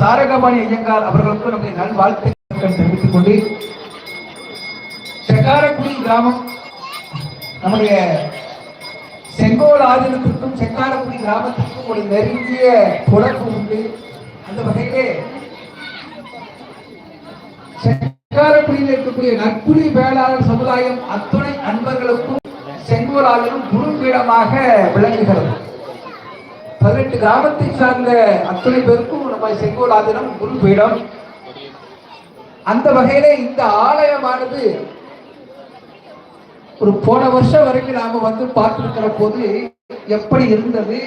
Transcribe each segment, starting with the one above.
சாரகபாணி ஐயங்கார் அவர்களுக்கும் நம்முடைய நல்வாழ்த்துக்கள் தெரிவித்துக் கொண்டு செக்காரக்குடி கிராமம் நம்முடைய செங்கோல் ஆதீனத்திற்கும் செக்காரக்குடி கிராமத்திற்கும் ஒரு நெருங்கிய தொடர்பு உண்டு. அந்த வகையிலே செக்காரக்குடியில் இருக்கக்கூடிய நற்குடி வேளாளர் சமுதாயம் அத்துணை அன்பர்களுக்கும் செங்கோல் ஆதீனம் குருபீடமாக விளங்குகிறது. பதினெட்டு கிராமத்தை சார்ந்த அத்தனை பேருக்கும் நம்ம செங்கோல் ஆதீனம் குருபீடம் அந்த வகையிலே இந்த ஆலயமானது ஒரு போன வருஷம் வரைக்கும் நாம வந்து பார்த்திருக்கிற போது எப்படி இருந்தது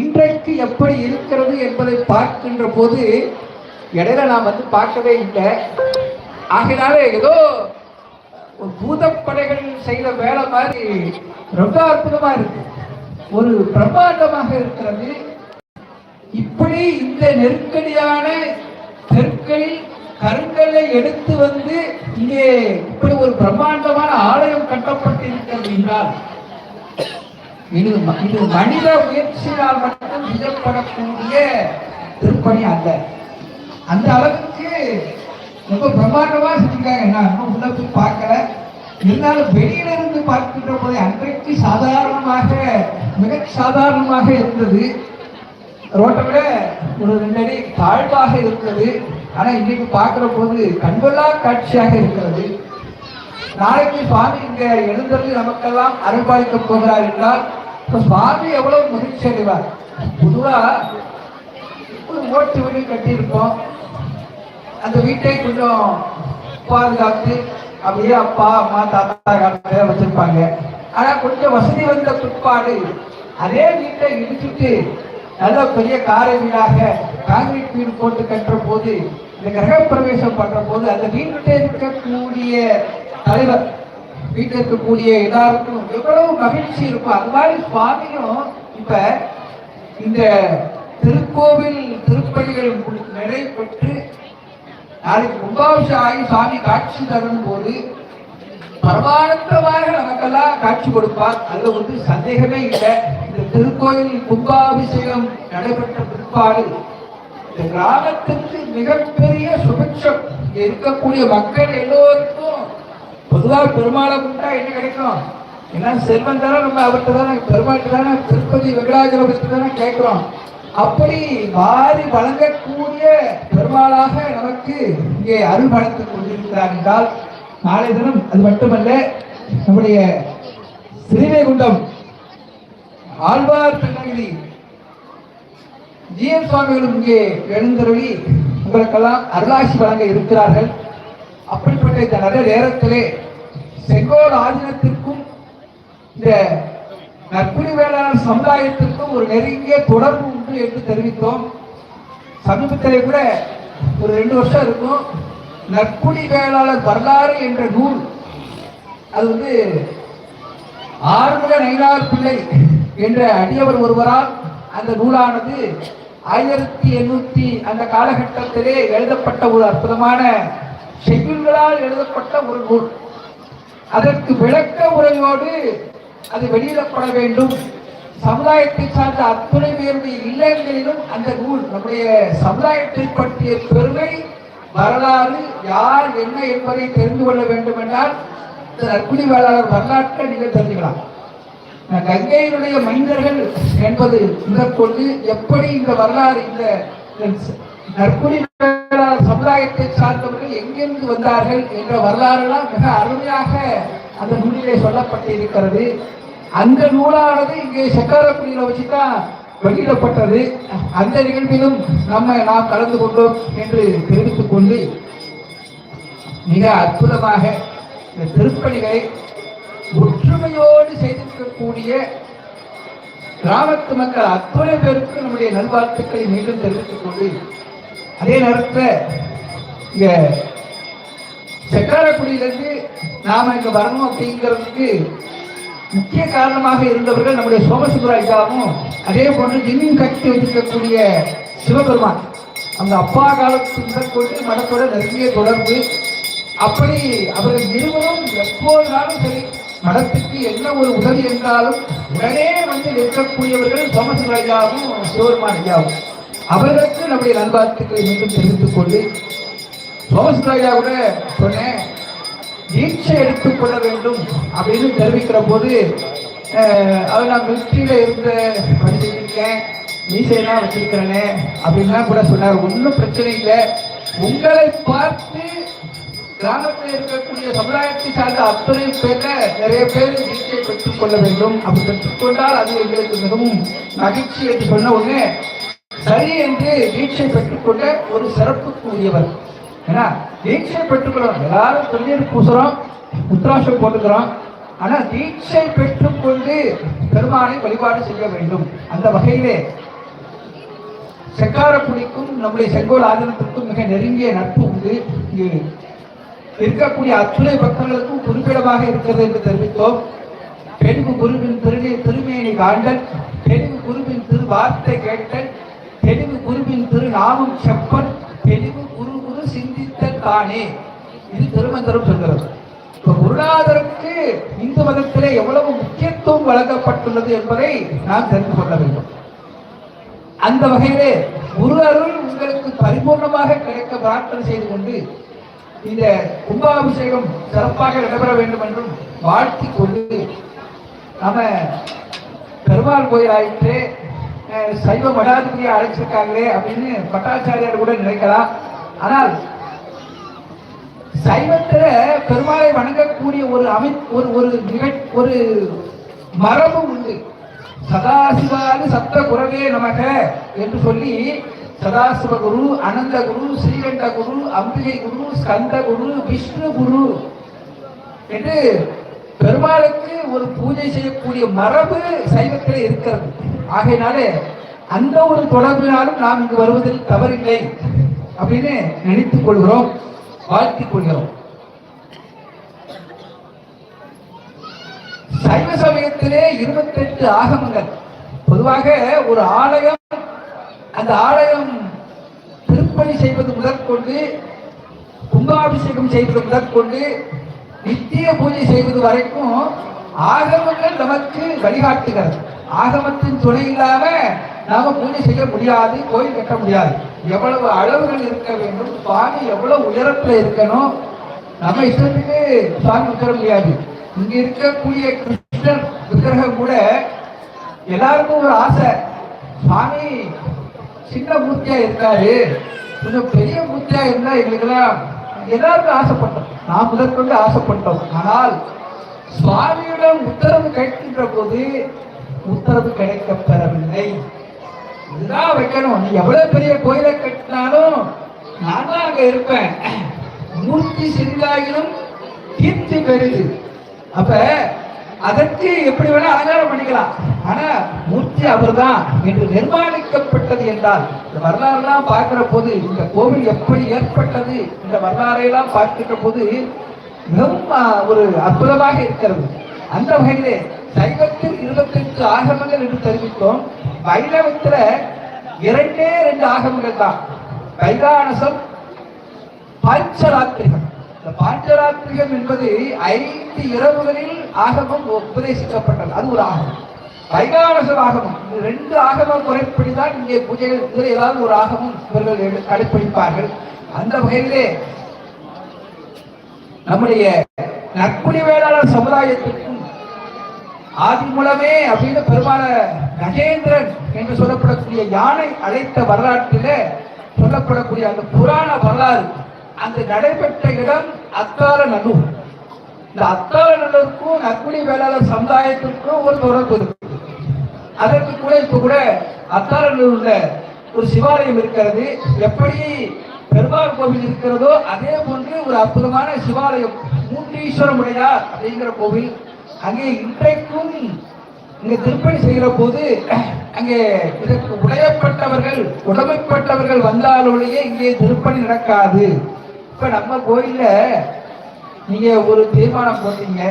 இன்றைக்கு எப்படி இருக்கிறது என்பதை பார்க்கின்ற போது இடையில நான் வந்து பார்க்கவே இல்லை. ஆகினால ஏதோ ஒரு பூதப்படைகள் செய்த வேலை மாதிரி ரொம்ப அற்புதமா இருக்கு. ஒரு பிரமாண்டமாக இருக்கிறது. இப்படி இந்த நெருக்கடியான தெற்களில் கருங்கல்லை எடுத்து வந்து இங்கே இப்படி ஒரு பிரம்மாண்டமான ஆலயம் கட்டப்பட்டிருக்கிறது என்றால் இது இது மனித முயற்சியால் மட்டும் செய்யப்படக்கூடிய திருப்பணி அல்ல. அந்த அளவுக்கு ரொம்ப பிரம்மாண்டமாக செஞ்சிருக்காங்க. நான் இன்னும் உள்ள போய் பார்க்கல. இருந்தாலும் வெளியில இருந்து பார்க்கின்ற போது அன்றைக்கு சாதாரணமாக மிக சாதாரணமாக இருந்தது. ரோட்டை விட ஒரு ரெண்டு அடி தாழ்வாக இருந்தது. ஆனால் இன்னைக்கு பார்க்குற போது கண்கொள்ளா காட்சியாக இருக்கிறது. நாளைக்கு சுவாமி இங்க எழுந்தது நமக்கெல்லாம் அருள்பாலிக்க போகிறார் என்றால் இப்போ சுவாமி எவ்வளவு மகிழ்ச்சி அடைவார்? பொதுவா ஒரு ஓட்டு வீடு கட்டியிருப்போம். அந்த வீட்டை கொஞ்சம் பாதுகாத்து அப்படியே அப்பா அம்மா தாத்தா காலத்துல வச்சிருப்பாங்க. ஆனா கொஞ்சம் வசதி வந்த பிற்பாடு அதே வீட்டை இடிச்சுட்டு நல்ல பெரிய காரை வீடாக காங்கிரீட் வீடு போட்டு கட்டுற போது இந்த கிரகப்பிரவேசம் பண்ற போது அந்த வீட்டில் இருக்கக்கூடிய தலைவர் வீட்டில் இருக்கக்கூடிய எல்லாருக்கும் எவ்வளவு மகிழ்ச்சி இருக்கும். அது மாதிரி சுவாமியும் இப்ப இந்த திருக்கோவில் திருப்பணிகள் மு- நிறைவேற்று நாளைக்கு கும்பாபிஷேகம் ஆகி சாமி காட்சி தரும் போது பரமானந்தமாக நமக்கெல்லாம் காட்சி கொடுப்பார். அதுல வந்து சந்தேகமே இல்லை. இந்த திருக்கோயில் கும்பாபிஷேகம் நடைபெற்ற பிற்பாடு இந்த கிராமத்திற்கு மிகப்பெரிய சுபிட்சம் இருக்கக்கூடிய மக்கள் எல்லோருக்கும் பொதுவாக பெருமாளை கும்பிட்டா என்ன கிடைக்கும்? ஏன்னா செல்வம் தானே நம்ம அவர்கிட்ட தானே பெருமாள்கிட்ட தானே திருப்பதி வெங்கடாஜலபதி தானே கேட்கிறோம். அப்படி வாரி வழங்கக்கூடிய பெருமாளாக நமக்கு இங்கே அருள் வளர்த்துக் கொண்டிருக்கிறார் என்றால் நாளை தினம் அது மட்டுமல்ல நம்முடைய ஸ்ரீவைகுண்டம் ஆழ்வார் திருநகிரி ஜிஎம் சுவாமிகளும் இங்கே எழுந்தருளி உங்களுக்கெல்லாம் அருளாசி வழங்க இருக்கிறார்கள். அப்படிப்பட்ட இந்த நல்ல நேரத்திலே செங்கோல் ஆதீனத்திற்கும் இந்த நற்குறி வேளாண் சமுதாயத்திற்கும் ஒரு நெருங்கிய தொடர்பு உண்டு என்று தெரிவித்தோம். சமீபத்திலே கூட ஒரு ரெண்டு வருஷம் இருக்கும். நற்குடி வேளாளர் வரலாறு என்ற நூல் அது வந்து ஆறுமுக நயினார் பிள்ளை என்ற அடியவர் ஒருவரால் அந்த நூலானது ஆயிரத்தி எண்ணூத்தி அந்த காலகட்டத்திலே எழுதப்பட்ட ஒரு அற்புதமான ஷெட்யூல்களால் எழுதப்பட்ட ஒரு நூல். அதற்கு விளக்க உரையோடு அது வெளியிடப்பட வேண்டும். சமுதாயத்தை சார்ந்த அத்துணை பேருடைய இல்லங்களிலும் அந்த நூல் நம்முடைய சமுதாயத்தை பற்றிய பெருமை வரலாறு யார் என்ன என்பதை தெரிந்து கொள்ள வேண்டும் என்றால் இந்த நற்குடி வேளாளர் வரலாற்றை நீங்கள் தெரிஞ்சுக்கலாம். கங்கையினுடைய மனிதர்கள் என்பது முதற்கொண்டு எப்படி இந்த வரலாறு இந்த நற்குடி சமுதாயத்தை சார்ந்தவர்கள் எங்கிருந்து வந்தார்கள் என்ற வரலாறுலாம் மிக அருமையாக அந்த நூலிலே சொல்லப்பட்டிருக்கிறது. அந்த நூலானது இங்கே சக்கரக்குடியில வச்சுதான் வெளியிடப்பட்டது அந்த நிகழ்விலும் நம்ம நாம் கலந்து கொண்டோம் என்று தெரிவித்துக் கொண்டு மிக அற்புதமாக இந்த திருப்பணிகளை ஒற்றுமையோடு செய்திருக்கக்கூடிய கிராமத்து மக்கள் அத்துணை பேருக்கு நம்முடைய நல்வாழ்த்துக்களை மீண்டும் தெரிவித்துக் கொண்டு அதே நேரத்தில் இங்கே செக்காரக்குடியிலிருந்து நாம இங்க வரணும் அப்படிங்கிறதுக்கு முக்கிய காரணமாக இருந்தவர்கள் நம்முடைய சோமசுந்தராஜாவும் அதே போன்று இன்னும் கட்டி வச்சிருக்கக்கூடிய சிவபெருமான். அந்த அப்பா காலத்து கொண்டு மனத்தோட நெருங்கிய தொடர்பு. அப்படி அவர்கள் இருவரும் எப்போதுனாலும் சரி மடத்துக்கு என்ன ஒரு உதவி என்றாலும் உடனே வந்து நிற்கக்கூடியவர்கள் சோமசுந்தராஜாவும் சிவபெருமான் ஐயாவும். அவர்களுக்கு நம்முடைய நல்வாழ்த்துக்களை மீண்டும் தெரிவித்துக் கொண்டு சோமசுராயா கூட சொன்னேன் தீட்சை எடுத்துக்கொள்ள வேண்டும் அப்படின்னு தெரிவிக்கிற போது அவர் நான் மிலிட்ரியில இருந்து படிச்சுருக்கேன் மீசையெல்லாம் வச்சிருக்கிறேனே அப்படின்லாம் கூட சொன்னார். ஒன்றும் பிரச்சனை இல்லை. உங்களை பார்த்து கிராமத்தில் இருக்கக்கூடிய சமுதாயத்தை சார்ந்த அத்தனை பேர்ல நிறைய பேர் தீட்சை பெற்றுக் கொள்ள வேண்டும். அப்படி பெற்றுக்கொண்டால் அது எங்களுக்கு மிகவும் மகிழ்ச்சி என்று சொன்ன உடனே சரி என்று தீட்சை பெற்றுக்கொண்ட ஒரு சிறப்புக்கு உரியவர் ஏன்னா தீட்சை பெற்றுக்கிறோம் எல்லாரும் திருநீர் பூசுறோம் உத்ராசம் போட்டுக்கிறோம். ஆனால் தீட்சை பெற்றுக்கொண்டு பெருமானை வழிபாடு செய்ய வேண்டும். அந்த வகையிலே செக்காரக்குடிக்கும் நம்முடைய செங்கோல் ஆதனத்திற்கும் மிக நெருங்கிய நட்பு உண்டு. இங்கு இருக்கக்கூடிய அத்துணை பக்தர்களுக்கும் குறிப்பிடமாக இருக்கிறது என்று தெரிவித்தோம். பெருகு குருவின் திரு திருமேனி காண்டல் பெருகு குருவின் திரு வார்த்தை கேட்டல் தெளிவு குருவின் திரு நாமம் செப்பன் தெளிவு சிந்தித்த இது திருமந்திரம் சொல்கிறது. இப்ப குருநாதருக்கு இந்து மதத்திலே எவ்வளவு முக்கியத்துவம் வழங்கப்பட்டுள்ளது என்பதை நாம் தெரிந்து கொள்ள வேண்டும். அந்த வகையிலே குரு அருள் உங்களுக்கு பரிபூர்ணமாக கிடைக்க பிரார்த்தனை செய்து கொண்டு இந்த கும்பாபிஷேகம் சிறப்பாக நடைபெற வேண்டும் என்றும் வாழ்த்தி கொண்டு நாம பெருமாள் கோயில் ஆயிற்று அஹ், சைவ மடாதிபதியை அழைச்சிருக்காங்களே அப்படின்னு பட்டாச்சாரியார் கூட நினைக்கலாம். ஆனால் சைவத்தில் பெருமாளை வணங்கக்கூடிய ஒரு அமை ஒரு ஒரு நிகழ் ஒரு மரபு உண்டு. சதாசிவாது சப்த குரவே நமக என்று சொல்லி சதாசிவ குரு அனந்த குரு ஸ்ரீகண்ட குரு அம்பிகை குரு ஸ்கந்த குரு விஷ்ணு குரு என்று பெருமாளுக்கு ஒரு பூஜை செய்யக்கூடிய மரபு சைவத்தில் இருக்கிறது. ஆகையினாலே அந்த ஒரு தொடர்பினாலும் நாம் இங்கு வருவதில் தவறில்லை அப்படின்னு நினைத்துக் கொள்கிறோம். வாழ்த்திக் கொள்கிறோம். சைவ சமயத்திலே இருபத்தெட்டு ஆகமங்கள். பொதுவாக ஒரு ஆலயம் அந்த ஆலயம் திருப்பணி செய்வது முதற்கொண்டு கும்பாபிஷேகம் செய்வது முதற்கொண்டு நித்திய பூஜை செய்வது வரைக்கும் ஆகமங்கள் நமக்கு வழிகாட்டுகிறது. ஆகமத்தின் துணை இல்லாம நாம பூஜை செய்ய முடியாது கோயில் கட்ட முடியாது. எவ்வளவு அளவுகள் இருக்க வேண்டும் சுவாமி எவ்வளவு உயரத்துல இருக்கணும் நம்ம இஷ்டத்துக்கு சுவாமி உத்தர முடியாது. இங்க இருக்கக்கூடிய கிருஷ்ணர் விக்கிரகம் கூட எல்லாருக்கும் ஒரு ஆசை. சுவாமி சின்ன மூர்த்தியா இருக்காரு கொஞ்சம் பெரிய மூர்த்தியா இருந்தா எங்களுக்கெல்லாம் எல்லாருக்கும் ஆசைப்பட்டோம். நாம் முதற்கொண்டு ஆசைப்பட்டோம். ஆனால் சுவாமியிடம் உத்தரவு கேட்கின்ற போது உத்தரவு கிடைக்கப் அதுதான் வைக்கணும். நீ எவ்வளவு பெரிய கோயிலை கட்டினாலும் நான் தான் அங்க இருப்பேன். மூர்த்தி சிறிதாகிலும் கீர்த்தி பெரிது. அப்ப அதற்கு எப்படி வேணா அலங்காரம் பண்ணிக்கலாம். ஆனா மூர்த்தி அவர்தான் என்று நிர்மாணிக்கப்பட்டது என்றால் இந்த வரலாறுலாம் பார்க்கிற போது இந்த கோவில் எப்படி ஏற்பட்டது இந்த வரலாறையெல்லாம் பார்க்கிற போது மிகவும் ஒரு அற்புதமாக இருக்கிறது. அந்த வகையிலே சைவத்தில் இருபத்தெட்டு ஆகமங்கள் என்று தெரிவித்தோம். வைணவத்துல இரண்டே ரெண்டு ஆகமங்கள் தான். வைகானசம் பஞ்சராத்திரிகம். இந்த பாஞ்சராத்திரிகம் என்பது ஐந்து இரவுகளில் ஆகமம் உபதேசிக்கப்பட்டது. அது ஒரு ஆகமம். வைகானசம் ஆகமம். ரெண்டு ஆகம முறைப்படி தான் இங்கே பூஜைகள் இதில் ஏதாவது ஒரு ஆகமம் இவர்கள் கடைபிடிப்பார்கள் கடைப்பிடிப்பார்கள். அந்த வகையிலே நம்முடைய நற்குடி வேளாளர் சமுதாயத்திற்கு ஆதி மூலமே அப்படின்னு பெருமான கஜேந்திரன் என்று சொல்லப்படக்கூடிய யானை அழைத்த வரலாற்றில சொல்லப்படக்கூடிய அந்த புராண வரலாறு அந்த நடைபெற்ற இடம் அத்தார நல்லூர் இந்த அத்தார நல்லூருக்கும் நக்குடி வேளாளர் சமுதாயத்திற்கும் ஒரு தொடர்பு இருக்கு. அதற்கு கூட இப்ப கூட அத்தாரல்லூர்ல ஒரு சிவாலயம் இருக்கிறது. எப்படி பெருமாள் கோவில் இருக்கிறதோ அதே போன்று ஒரு அற்புதமான சிவாலயம் மூட்டீஸ்வரமுடையார் அப்படிங்கிற கோவில் அங்கே இன்றைக்கும் இங்க திருப்பணி செய்கிற போது அங்கே இதற்கு உடையப்பட்டவர்கள் உடமைப்பட்டவர்கள் வந்தாலொழிய இங்கே திருப்பணி நடக்காது. இப்ப நம்ம கோயில்ல நீங்க ஒரு தீர்மானம் போட்டீங்க.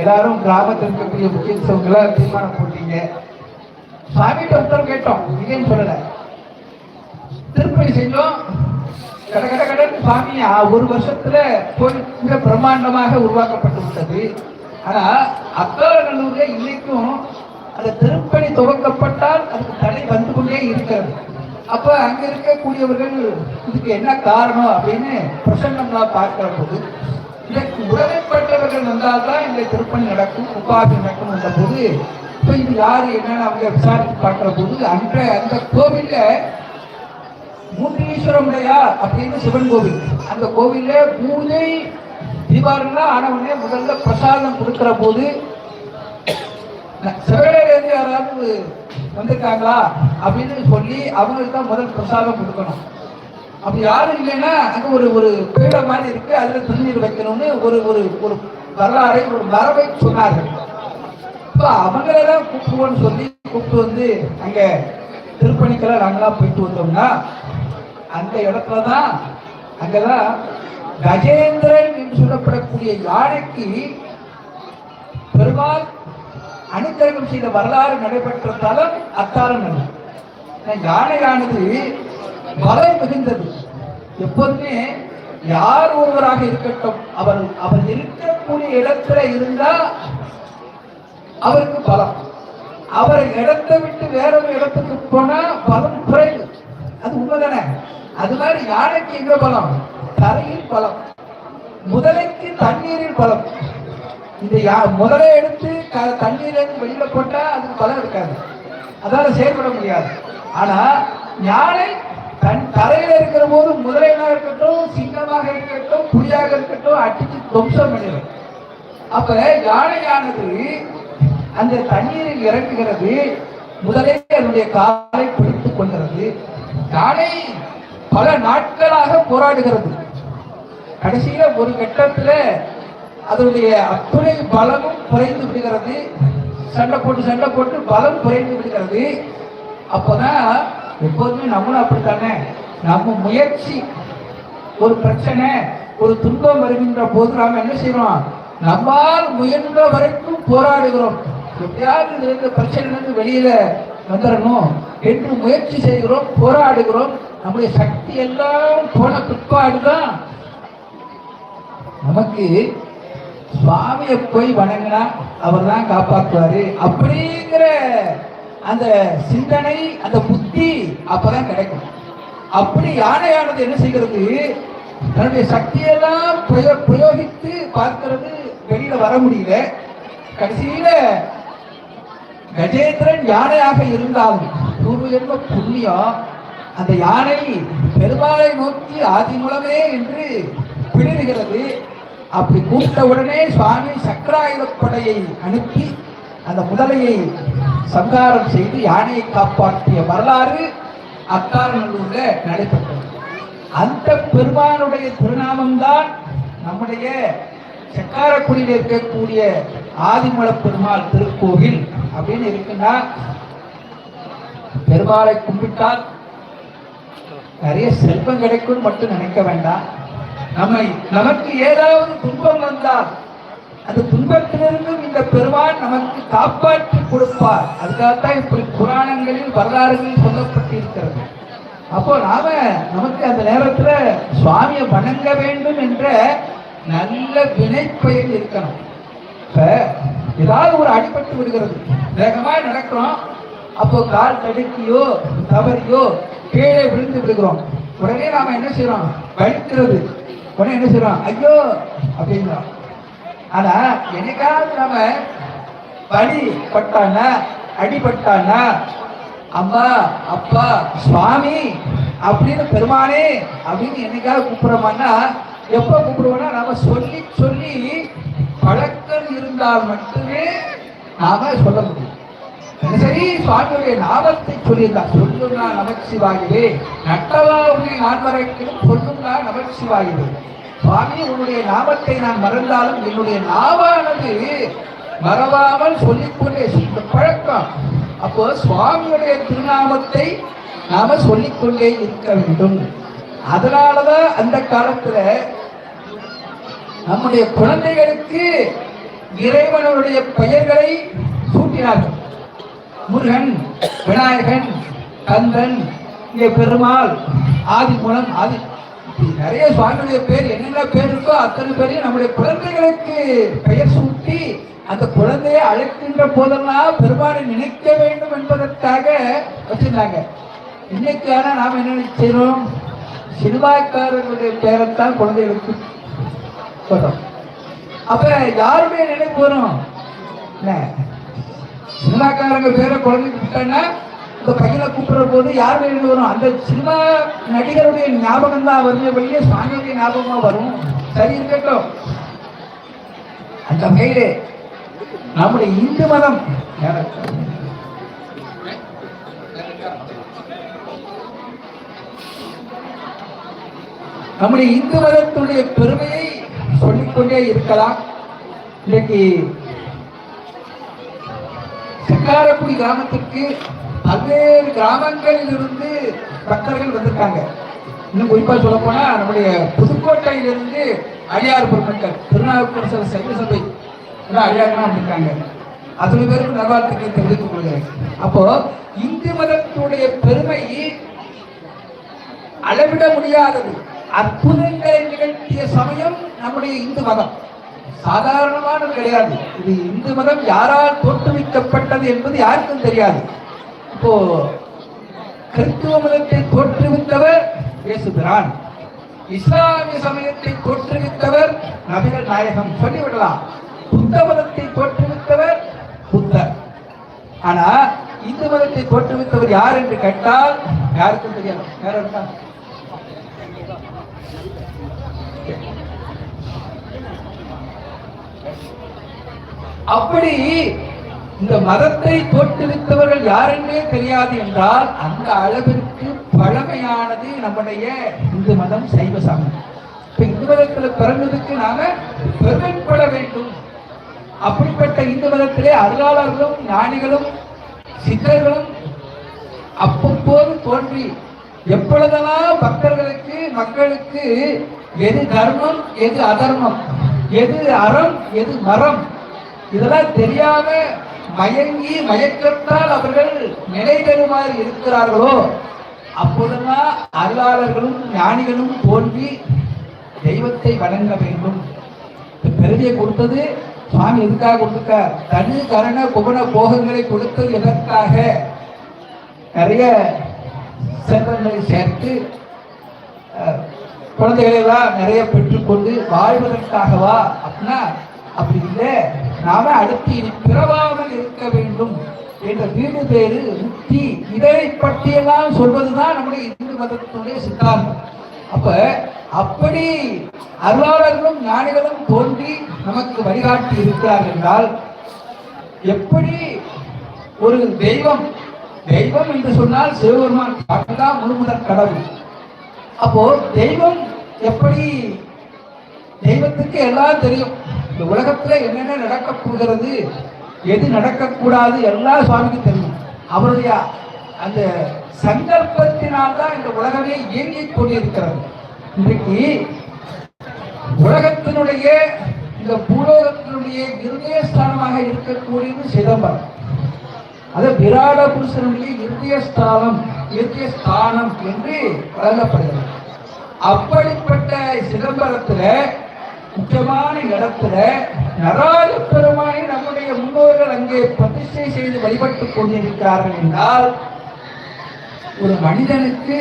எல்லாரும் கிராமத்தில் இருக்கக்கூடிய முக்கியத்துவங்களை தீர்மானம் போட்டீங்க. சாமிகிட்ட உத்தரவு கேட்டோம். இல்லைன்னு சொல்லலை. திருப்பணி செஞ்சோம். கட கட கடன்னு சாமி ஒரு வருஷத்துல கோயில் மிக பிரம்மாண்டமாக உருவாக்கப்பட்டு விட்டது. ஆனா அக்காலநல்லூர்ல இன்னைக்கும் அந்த திருப்பணி துவக்கப்பட்டால் அதுக்கு தடை வந்து கொண்டே இருக்கிறது. அப்ப அங்க இருக்கக்கூடியவர்கள் இதுக்கு என்ன காரணம் அப்படின்னு பிரசன்னம்லாம் பார்க்கிற போது இதற்கு உடமைப்பட்டவர்கள் வந்தால்தான் இந்த திருப்பணி நடக்கும் உபாதி நடக்கும் என்ற போது இப்போ இது யாரு என்னன்னு அவங்க விசாரித்து பார்க்கிற போது அன்ற அந்த கோவில்ல மூன்றீஸ்வரமுடையா அப்படின்னு சிவன் கோவில். அந்த கோவில்ல பூஜை தீபாவளினா ஆனவனே முதல்ல பிரசாதம் கொடுக்கிற போது சிவகலையிலேருந்து யாராவது வந்திருக்காங்களா அப்படின்னு சொல்லி அவங்களுக்கு தான் முதல் பிரசாதம் கொடுக்கணும். அப்படி யாரும் இல்லைன்னா அங்கே ஒரு ஒரு பீடம் மாதிரி இருக்கு அதில் திருநீர் வைக்கணும்னு ஒரு ஒரு ஒரு வரலாறை ஒரு மரபை சொன்னார்கள். இப்போ அவங்களெல்லாம் கூப்பிடுவோன்னு சொல்லி கூப்பிட்டு வந்து அங்கே திருப்பணிக்கெல்லாம் நாங்களாம் போயிட்டு வந்தோம்னா அந்த இடத்துல தான் அங்கதான் கஜேந்திரன் என்று சொல்லப்படக்கூடிய யானைக்கு பெருமாள் அனுக்கிரகம் செய்த வரலாறு நடைபெற்ற தலம் அத்தாரம் யானையானது பலம் மிகுந்தது. எப்போதுமே யார் ஒருவராக இருக்கட்டும் அவர் அவர் இருக்கக்கூடிய இடத்துல இருந்தா அவருக்கு பலம். அவர் இடத்தை விட்டு வேற ஒரு இடத்துக்கு போனா பலம் குறைவு. அது உண்மைதானே? அது மாதிரி யானைக்கு எங்க பலம்? தரையில் பலம் முதலைக்கு தண்ணீரில் பலம் இந்த யா முதலை எடுத்து க- வெளியில போட்டா அதுக்கு பலம் இருக்காது. அதால செயல்பட முடியாது. ஆனா யானை தன் தரையில இருக்கிற போது முதலையா இருக்கட்டும் சிங்கமாக இருக்கட்டும் புலியாக இருக்கட்டும் அடிச்சு துவம்சம் பண்ணிடும். அப்ப யானையானது அந்த தண்ணீரில் இறங்குகிறது முதலே அதனுடைய காலை பிடித்துக் கொள்கிறது. யானை பல நாட்களாக போராடுகிறது. கடைசியில ஒரு கட்டத்துல அதனுடைய அத்துணை பலமும் குறைந்து விடுகிறது. சண்டை போட்டு சண்டை போட்டு பலம் குறைந்து விடுகிறது. அப்போதான் எப்போதுமே நம்மளும் அப்படித்தானே? நம்ம முயற்சி ஒரு பிரச்சனை ஒரு துன்பம் வருகின்ற போது நாம என்ன செய்யறோம்? நம்மால் முயன்ற வரைக்கும் போராடுகிறோம். எப்படியாவது இதுல இருந்து வெளியில வந்துடணும் என்று முயற்சி செய்கிறோம் போராடுகிறோம். நம்முடைய சக்தி எல்லாம் போன பிற்பாடுதான் நமக்கு சுவாமியை போய் வணங்கினா அவர் தான் காப்பாற்றுவாரு அப்படிங்கிற அந்த சிந்தனை அந்த புத்தி அப்பதான் கிடைக்கும். அப்படி யானையானது என்ன செய்கிறது? தன்னுடைய சக்தியெல்லாம் பிரயோ பிரயோகித்து பார்க்கிறது. வெளியில வர முடியல. கடைசியில கஜேந்திரன் யானையாக இருந்தாலும் பூர்வ ஜென்ம புண்ணியம் அந்த யானை பெருமாளை நோக்கி ஆதிமூலமே என்று பிளிறுகிறது அப்படி கூப்பிட்ட உடனே சுவாமி சக்கராயுதப்படையை அனுப்பி அந்த முதலையை சங்காரம் செய்து யானையை காப்பாற்றிய வரலாறு அக்காரநல்லூர்ல நடைபெற்றது. அந்த பெருமானுடைய திருநாமம்தான் நம்முடைய செக்காரக்குடியில் இருக்கக்கூடிய ஆதிமல பெருமாள் திருக்கோவில் அப்படின்னு இருக்குன்னா பெருமாளை கும்பிட்டால் நிறைய செல்வம் கிடைக்கும் மட்டும் நினைக்க வேண்டாம். நம்மை நமக்கு ஏதாவது துன்பம் வந்தால் அந்த துன்பத்திலிருந்தும் இந்த பெருமான் நமக்கு காப்பாற்றி கொடுப்பார். அதுக்காகத்தான் இப்படி புராணங்களில் வரலாறுகளில் சொல்லப்பட்டிருக்கிறது. அப்போ நாம நமக்கு அந்த நேரத்துல சுவாமியை வணங்க வேண்டும் என்ற நல்ல வினைப்பயன் இருக்கணும். இப்ப ஏதாவது ஒரு அடிபட்டு விடுகிறது. வேகமா நடக்கிறோம். அப்போ கால் தடுக்கியோ தவறியோ கீழே விழுந்து விடுகிறோம். உடனே நாம என்ன செய்யறோம்? வலிக்கிறது. உடனே என்ன செய்யறோம் ஐயோ! அப்படிங்கிறோம் ஆனா என்னைக்காவது நம்ம வலி பட்டானா அடிபட்டானா அம்மா அப்பா சுவாமி அப்படின்னு பெருமானே அப்படின்னு என்னைக்காவது கூப்பிடுறோம்னா எப்ப கூப்பிடுவோம்னா நாம சொல்லி சொல்லி பழக்கம் இருந்தால் மட்டுமே நாம சொல்ல முடியும். சரி சுவாமியுடைய நாமத்தை சொல்லியிருந்தார். சொல்லுங்களா நமச்சிவாயவே. நட்டவா உன்னை நான் மறைக்கணும் சொல்லுங்களா சுவாமி உன்னுடைய நாமத்தை நான் மறந்தாலும் என்னுடைய நாவானது மறவாமல் சொல்லிக்கொண்டே பழக்கம். அப்போ சுவாமியுடைய திருநாமத்தை நாம சொல்லிக்கொண்டே இருக்க வேண்டும். அதனாலதான் அந்த காலத்துல நம்முடைய குழந்தைகளுக்கு இறைவனுடைய பெயர்களை சூட்டினார்கள். முருகன் விநாயகன் கந்தன் இங்கே பெருமாள் ஆதிமூலம் ஆதி. நிறைய சுவாமியுடைய பேர் என்னென்ன பேர் இருக்கோ அத்தனை பேரையும் நம்முடைய குழந்தைகளுக்கு பெயர் சூட்டி அந்த குழந்தையை அழைக்கின்ற போதெல்லாம் பெருமாளை நினைக்க வேண்டும் என்பதற்காக வச்சிருந்தாங்க. இன்னைக்கு ஆனால் நாம் என்ன நினைச்சிடும் சினிமாக்காரர்களுடைய பேரைத்தான் குழந்தைகளுக்கு சொல்றோம். அப்ப யாருமே நினைப்பு வரும்? என்ன? சினிமாக்காரங்க பேரை குழந்தைக்கு விட்டாங்கன்னா இந்த பையனை கூப்பிடுற போது யார் நினைவு வரும்? அந்த சினிமா நடிகருடைய ஞாபகம் தான் வருமே வெளியே சுவாமியுடைய ஞாபகமா வரும். சரி இருக்கட்டும். அந்த வகையிலே நம்முடைய இந்து மதம் நம்முடைய இந்து மதத்துடைய பெருமையை சொல்லிக்கொண்டே இருக்கலாம். இன்னைக்கு காரக்குடி கிராமத்திற்கு பல்வேறு கிராமங்களில் இருந்து பக்தர்கள் வந்திருக்காங்க. இன்னும் குறிப்பா சொல்ல போனா நம்முடைய புதுக்கோட்டையிலிருந்து அடியார் பெருமக்கள் திருநாவுக்கரசர் சைவ சபை எல்லாம் வந்திருக்காங்க. அத்தனை பேருக்கு நல்வாழ்த்துக்களை தெரிவித்துக் கொள்கிறேன். அப்போ இந்து மதத்துடைய பெருமை அளவிட முடியாதது. அற்புதங்களை நிகழ்த்திய சமயம் நம்முடைய இந்து மதம். சாதாரணமானது கிடையாது. இது இந்து மதம் யாரால் தோற்றுவிக்கப்பட்டது என்பது யாருக்கும் தெரியாது. இப்போ கிறிஸ்துவ மதத்தை தோற்றுவித்தவர் இயேசுபிரான் இஸ்லாமிய சமயத்தை தோற்றுவித்தவர் நபிகள் நாயகம். சொல்லிவிடலாம் புத்த மதத்தை தோற்றுவித்தவர் புத்தர். ஆனா இந்து மதத்தை தோற்றுவித்தவர் யார் என்று கேட்டால் யாருக்கும் தெரியாது. யார் இருக்கா அப்படி இந்த மதத்தை தோற்றுவித்தவர்கள் யாருன்னே தெரியாது என்றால் அந்த அளவிற்கு பழமையானது நம்முடைய இந்து மதம் சைவ சமயம். இப்ப இந்து மதத்தில் பிறந்ததுக்கு நாம பெருமைப்பட வேண்டும். அப்படிப்பட்ட இந்து மதத்திலே அருளாளர்களும் ஞானிகளும் சித்தர்களும் அப்பப்போது தோன்றி எப்பொழுதெல்லாம் பக்தர்களுக்கு மக்களுக்கு எது தர்மம் எது அதர்மம் எது அறம் எது மரம் இதெல்லாம் தெரியாம மயங்கி மயக்கத்தால் அவர்கள் நிலை தருமாறு இருக்கிறார்களோ அப்பொழுதுதான் அருளாளர்களும் ஞானிகளும் தோன்றி தெய்வத்தை வணங்க வேண்டும். பெருமையை கொடுத்தது சுவாமி எதுக்காக கொடுத்துருக்கார்? தனி கரண குபன போகங்களை கொடுத்தது எதற்காக? நிறைய செல்வங்களை சேர்த்து குழந்தைகளை எல்லாம் நிறைய பெற்றுக்கொண்டு வாழ்வதற்காகவா? அப்படின்னா அப்படி இல்லை. நாம அடுத்து இனி பிறவாமல் இருக்க வேண்டும் என்ற வீடு பேரு முக்தி இதை பற்றியெல்லாம் சொல்வதுதான் நம்முடைய இந்து மதத்தினுடைய சித்தாந்தம். அப்ப அப்படி அருளாளர்களும் ஞானிகளும் தோன்றி நமக்கு வழிகாட்டி இருக்கிறார் என்றால் எப்படி ஒரு தெய்வம் தெய்வம் என்று சொன்னால் சிவபெருமான் அதுதான் முழுமுதற் கடவுள். அப்போ தெய்வம் எப்படி தெய்வத்துக்கு எல்லாம் தெரியும். இந்த உலகத்துல என்னென்ன நடக்க போகிறது எது நடக்கக்கூடாது எல்லா சுவாமிக்கு தெரியும். அவருடைய அந்த சங்கல்பத்தினால் தான் இந்த உலகமே இயங்கிக் கொண்டிருக்கிறது. இன்றைக்கு உலகத்தினுடைய இந்த பூலோகத்தினுடைய இருதயஸ்தானமாக இருக்கக்கூடியது சிதம்பரம். அது விராட புருஷனுடைய இருதயஸ்தானம் ஸ்தானம் ஸ்தானம் என்று வழங்கப்படுகிறது. அப்படிப்பட்ட சிதம்பரத்தில் முக்கியமான இடத்துல நராஜ பெருமானை நம்முடைய முன்னோர்கள் அங்கே பிரதிஷ்டை செய்து வழிபட்டுக் கொண்டிருக்கிறார்கள் என்றால் ஒரு மனிதனுக்கு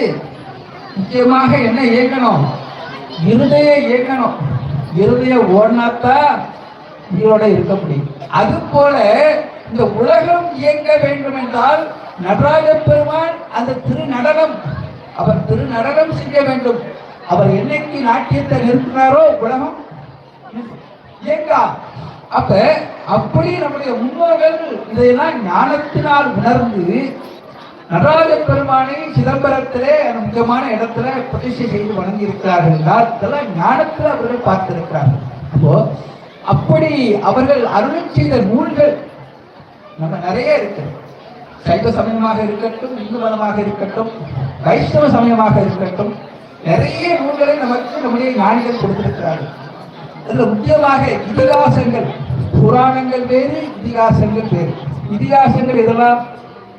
முக்கியமாக என்ன இயக்கணும் இருதய இயக்கணும் இருதய ஓடினாத்தான் உயிரோட இருக்க முடியும். அது போல இந்த உலகம் இயங்க வேண்டும் என்றால் நடராஜ பெருமான் அந்த திருநடனம் அவர் திருநடனம் செய்ய வேண்டும். அவர் என்னைக்கு நாட்டியத்தை நிறுத்தினாரோ உலகம் ஏங்கா அப்ப அப்படி நம்முடைய முன்னோர்கள் இதையெல்லாம் ஞானத்தினால் உணர்ந்து நடராஜ பெருமானை சிதம்பரத்திலே முக்கியமான இடத்துல பிரதிஷ்டை செய்து வணங்கியிருக்கிறார்கள் என்றால் இதெல்லாம் ஞானத்தில் அவர்கள் பார்த்திருக்கிறார்கள். அப்போ அப்படி அவர்கள் அருள் செய்த நூல்கள் நம்ம நிறைய இருக்கு. சைவ சமயமாக இருக்கட்டும் இந்து மதமாக இருக்கட்டும் வைஷ்ணவ சமயமாக இருக்கட்டும் நிறைய நூல்களை நமக்கு நம்முடைய ஞானிகள் கொடுத்திருக்கிறார்கள். அதுல முக்கியமாக இதிகாசங்கள் புராணங்கள் வேறு இதிகாசங்கள் வேறு. இதிகாசங்கள் இதெல்லாம்